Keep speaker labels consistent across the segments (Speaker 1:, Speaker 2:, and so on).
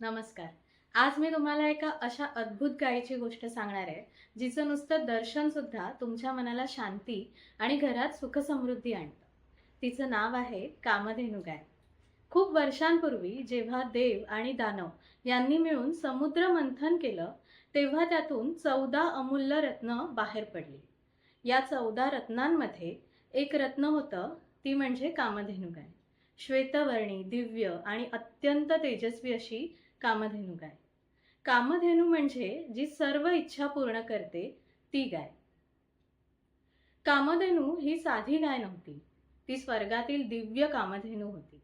Speaker 1: नमस्कार. आज मी तुम्हाला एका अशा अद्भुत गायीची गोष्ट सांगणार आहे जिचं नुसतं दर्शनसुद्धा तुमच्या मनाला शांती आणि घरात सुखसमृद्धी आणतं. तिचं नाव आहे कामधेनू गाय. खूप वर्षांपूर्वी जेव्हा देव आणि दानव यांनी मिळून समुद्र मंथन केलं तेव्हा त्यातून चौदा अमूल्य रत्न बाहेर पडली. या चौदा रत्नांमध्ये एक रत्न होतं ती म्हणजे कामधेनू गाय. श्वेतवर्णी दिव्य आणि अत्यंत तेजस्वी अशी कामधेनू गाय. कामधेनू म्हणजे जी सर्व इच्छा पूर्ण करते ती गाय. कामधेनू ही साधी गाय नव्हती. ती स्वर्गातील दिव्य कामधेनू होती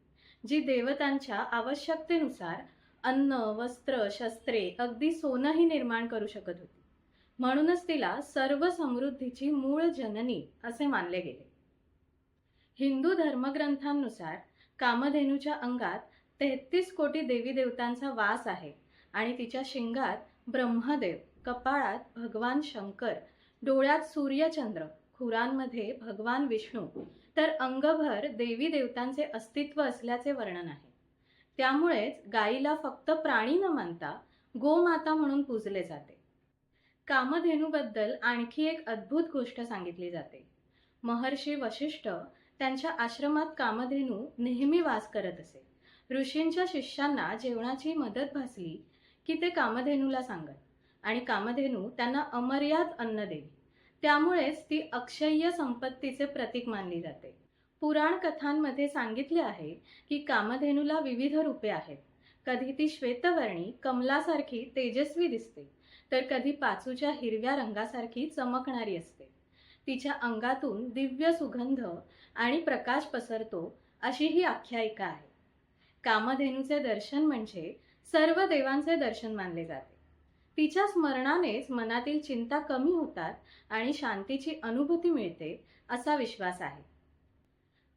Speaker 1: जी देवतांच्या आवश्यकतेनुसार अन्न वस्त्र शस्त्रे अगदी सोनंही निर्माण करू शकत होती. म्हणूनच तिला सर्व समृद्धीची मूळ जननी असे मानले गेले. हिंदू धर्मग्रंथांनुसार कामधेनूच्या अंगात तेहतीस कोटी देवी देवतांचा वास आहे आणि तिच्या शिंगात ब्रह्मदेव कपाळात भगवान शंकर डोळ्यात सूर्यचंद्र खुरांमध्ये भगवान विष्णू तर अंगभर देवी देवतांचे अस्तित्व असल्याचे वर्णन आहे. त्यामुळेच गायीला फक्त प्राणी न मानता गोमाता म्हणून पूजले जाते. कामधेनूबद्दल आणखी एक अद्भुत गोष्ट सांगितली जाते. महर्षी वशिष्ठ त्यांच्या आश्रमात कामधेनू नेहमी वास करत असे. ऋषींच्या शिष्यांना जेवणाची मदत भासली की ते कामधेनूला सांगत आणि कामधेनू त्यांना अमर्याद अन्न देवी त्यामुळेच ती अक्षय्य संपत्तीचे प्रतीक मानली जाते. पुराण कथांमध्ये सांगितले आहे की कामधेनूला विविध रूपे आहेत. कधी ती श्वेतवर्णी कमलासारखी तेजस्वी दिसते तर कधी पाचूच्या हिरव्या रंगासारखी चमकणारी असते. तिच्या अंगातून दिव्य सुगंध आणि प्रकाश पसरतो अशी ही आख्यायिका आहे. कामधेनूचे दर्शन म्हणजे सर्व देवांचे दर्शन मानले जाते. तिच्या स्मरणानेच मनातील चिंता कमी होतात आणि शांतीची अनुभूती मिळते असा विश्वास आहे.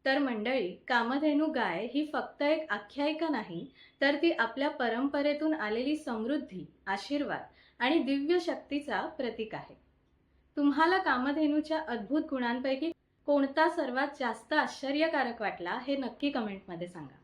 Speaker 1: तर मंडळी कामधेनू गाय ही फक्त एक आख्यायिका नाही तर ती आपल्या परंपरेतून आलेली समृद्धी आशीर्वाद आणि दिव्य शक्तीचा प्रतीक आहे. तुम्हाला कामधेनूच्या अद्भुत गुणांपैकी कोणता सर्वात जास्त आश्चर्यकारक वाटला हे नक्की कमेंटमध्ये सांगा.